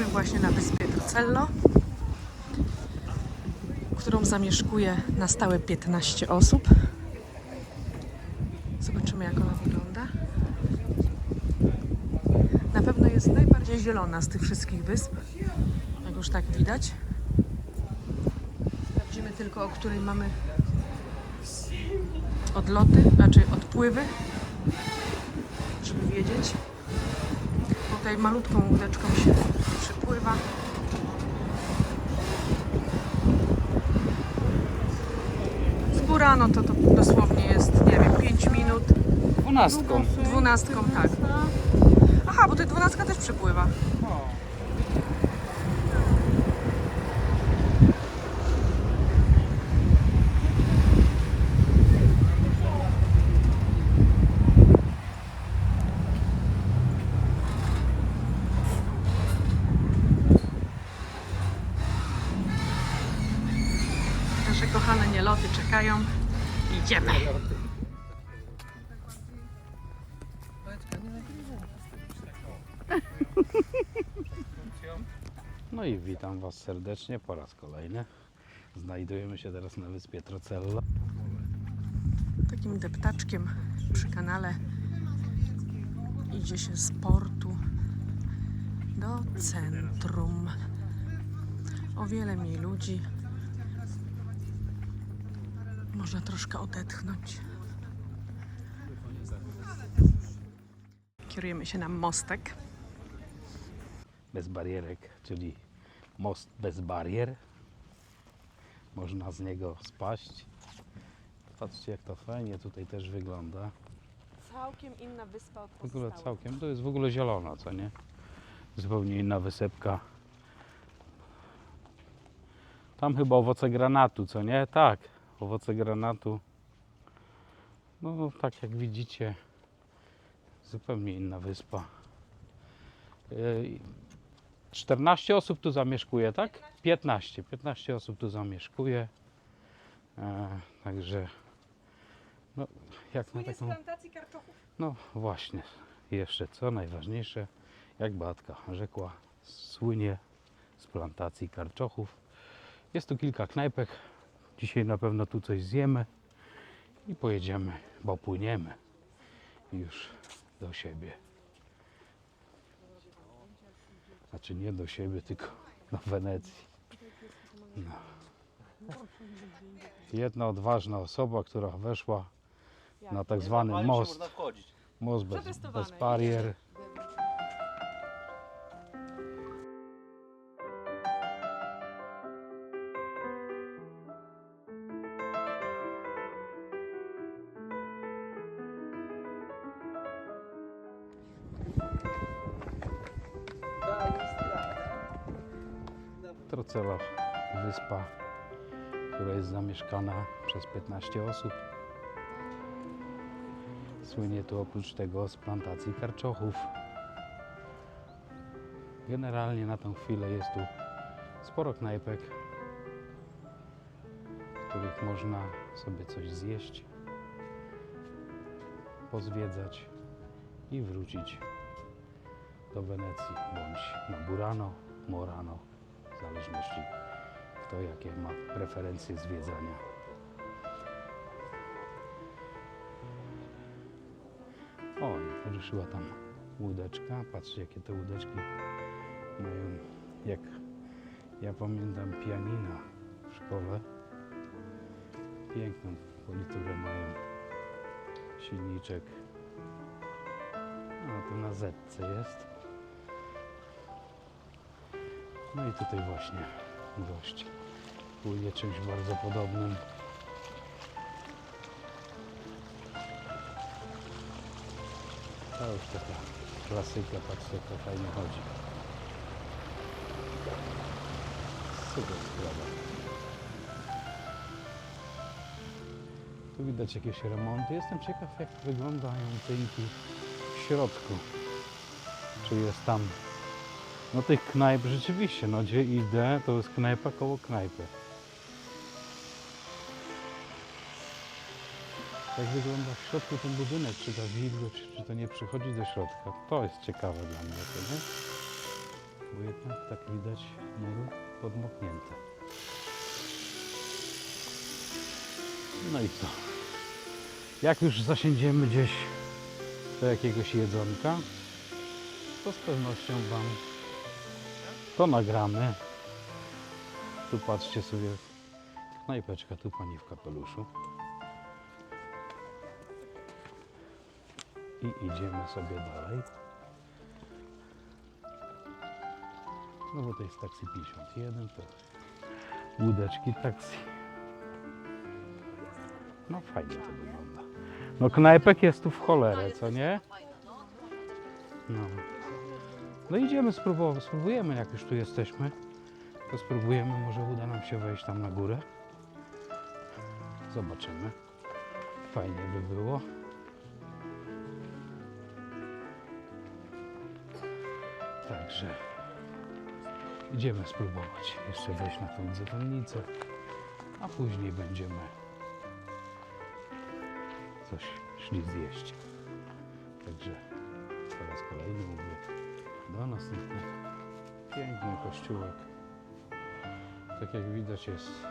Jesteśmy właśnie na wyspie Trucello, którą zamieszkuje na stałe 15 osób. Zobaczymy, jak ona wygląda. Na pewno jest najbardziej zielona z tych wszystkich wysp, jak już tak widać. Sprawdzimy tylko, o której mamy odloty, znaczy odpływy, żeby wiedzieć. Tutaj malutką łódeczką się przypływa. Z Burano to, to dosłownie jest, nie wiem, 5 minut. Dwunastką. Dwunastką, tak. Aha, bo tutaj dwunastka też przypływa. Nasze kochane nieloty czekają. Idziemy. No i witam Was serdecznie po raz kolejny. Znajdujemy się teraz na wyspie Trocello. takim deptaczkiem przy kanale idzie się z portu do centrum. O wiele mniej ludzi. Można troszkę odetchnąć. Kierujemy się na mostek. Bez barierek, czyli most bez barier. Można z niego spaść. Patrzcie jak to fajnie tutaj też wygląda. Całkiem inna wyspa od W ogóle całkiem, to jest w ogóle zielono, co nie? Zupełnie inna wysepka. Tam chyba owoce granatu, co nie? Tak, owoce granatu. No, tak jak widzicie, zupełnie inna wyspa. Yy, 14 osób tu zamieszkuje, tak? 15. 15 osób tu zamieszkuje. E, także, no, jak na taką... plantacji karczochów. No właśnie, jeszcze co najważniejsze, jak Beatka rzekła, słynie z plantacji karczochów. Jest tu kilka knajpek. Dzisiaj na pewno tu coś zjemy i pojedziemy, bo płyniemy już do siebie. Znaczy nie do siebie, tylko do Wenecji. No. Jedna odważna osoba, która weszła na tak zwany most. Most bez, bez barier. Trocela, wyspa, która jest zamieszkana przez 15 osób. Słynie tu oprócz tego z plantacji karczochów. Generalnie na tą chwilę jest tu sporo knajpek, w których można sobie coś zjeść, pozwiedzać i wrócić do Wenecji bądź na Burano, Morano, zależności kto jakie ma preferencje zwiedzania. O, ruszyła tam łódeczka. Patrzcie, jakie te łódeczki mają, jak ja pamiętam, pianina w szkole. Piękną politurę mają. Silniczek. A to na zetce jest. No i tutaj właśnie gość płynie czymś bardzo podobnym. To już taka klasyka, patrzcie jak to fajnie chodzi. Super sprawa. Tu widać jakieś remonty. Jestem ciekaw jak wyglądają tynki w środku. Czy jest tam no tych knajp rzeczywiście, no gdzie idę, to jest knajpa koło knajpy. Jak wygląda w środku ten budynek, czy ta wilgoć, czy to nie przychodzi do środka? To jest ciekawe dla mnie, to nie? bo jednak tak widać mury podmoknięte. No i co? Jak już zasiędziemy gdzieś do jakiegoś jedzonka, to z pewnością Wam to nagramy. Tu patrzcie sobie, knajpeczka, tu pani w kapeluszu. I idziemy sobie dalej. No bo to jest taksi 51, to łódeczki taksi. No fajnie to wygląda. No knajpek jest tu w cholerę, co nie? No. No idziemy spróbować, spróbujemy jak już tu jesteśmy. To spróbujemy, może uda nam się wejść tam na górę. Zobaczymy. Fajnie by było. Także idziemy spróbować jeszcze wejść na tą dzwonnicę, a później będziemy coś szli zjeść. Także po raz kolejny mówię do następnego. Piękny kościółek. Tak jak widać jest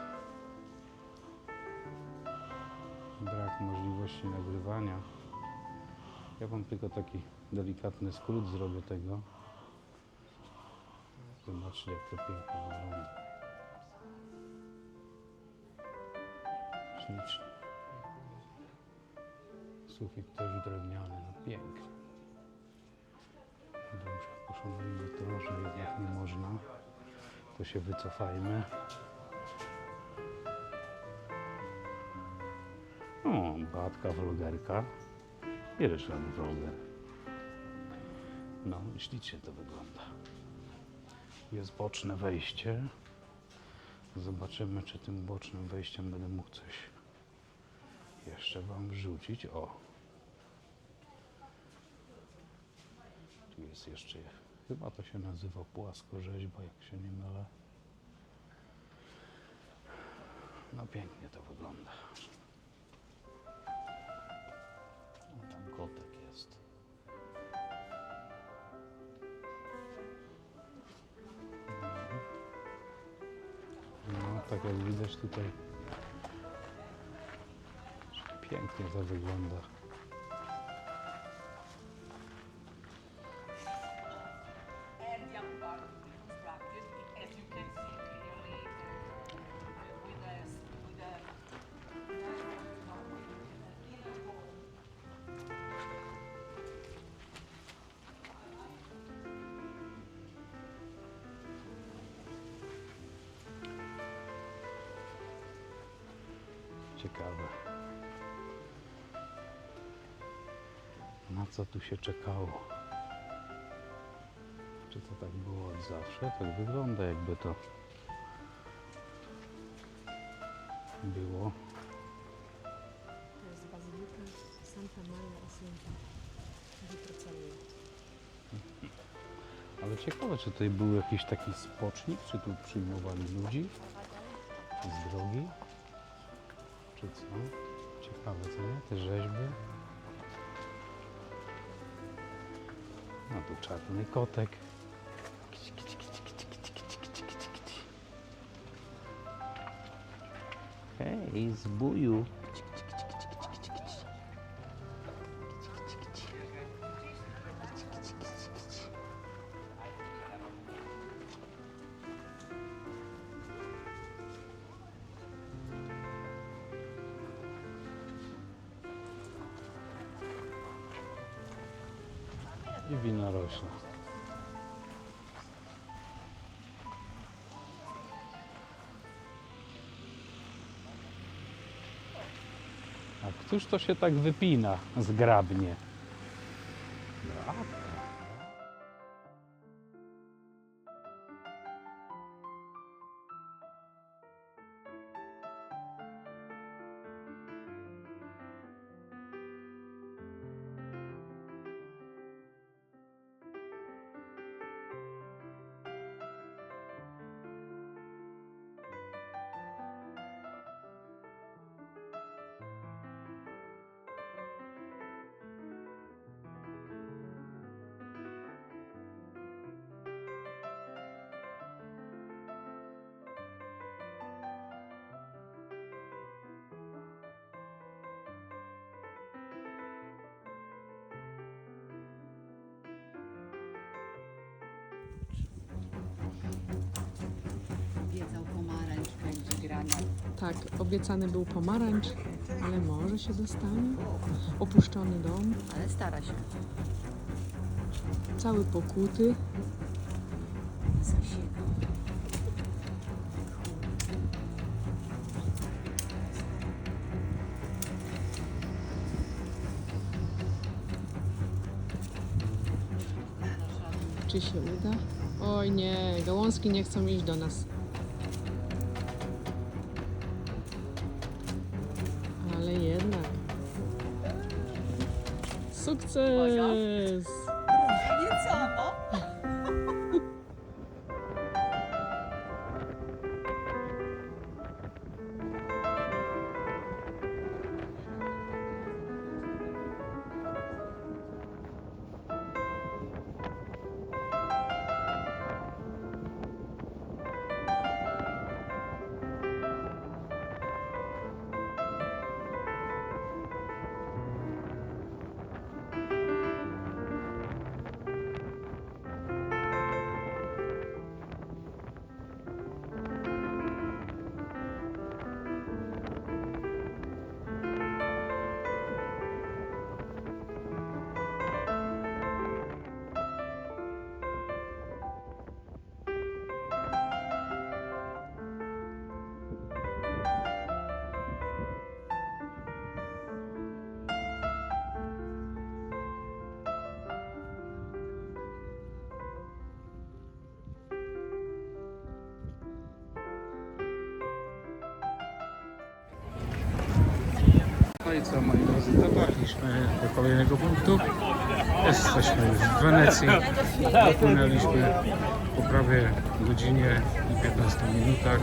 brak możliwości nagrywania. Ja wam tylko taki delikatny skrót zrobię tego. Zobaczcie jak to pięknie wygląda. Ślicznie. Sufit też drewniany, no piękny. Dobrze, poszanujmy to, że jednak nie można. To się wycofajmy. O, Batka vlogerka. I Ryszard vloger. No, ślicznie to wygląda. Jest boczne wejście. Zobaczymy, czy tym bocznym wejściem będę mógł coś jeszcze Wam wrzucić. O! Tu jest jeszcze, chyba to się nazywa płaskorzeźba, jak się nie mylę. No pięknie to wygląda. O, tam kotek jest. No, tak jak widać tutaj pięknie to wygląda. Ciekawe. Na co tu się czekało? Czy to tak było od zawsze? Tak wygląda, jakby to było. To jest bazylika Santa Maria Assunta. Ale ciekawe, czy tutaj był jakiś taki spocznik, czy tu przyjmowali ludzi z drogi, czy co? Ciekawe, co nie? Te rzeźby. No tu czarny kotek. Kici, kici, i wina rośla. A któż to się tak wypina zgrabnie? Obiecał pomarańcz, będzie granat. Tak, obiecany był pomarańcz, ale może się dostanie. Opuszczony dom, Ale stara się. cały pokuty. Czy się uda? Oj nie, gałązki nie chcą iść do nas. Ale jednak. Sukces! I co moi drodzy, dotarliśmy do kolejnego punktu. Jesteśmy już w Wenecji. Dopłynęliśmy po prawie godzinie i 15 minutach.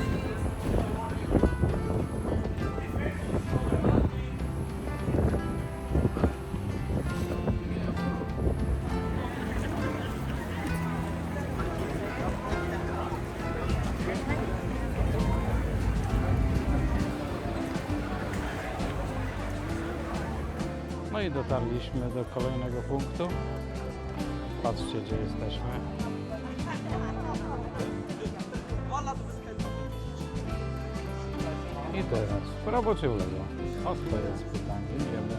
Dotarliśmy do kolejnego punktu. Patrzcie gdzie jesteśmy. I teraz prawo czy w lewo? O to jest pytanie, idziemy.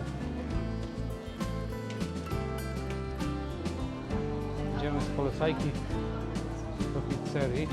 Idziemy z polecajki do pizzerii.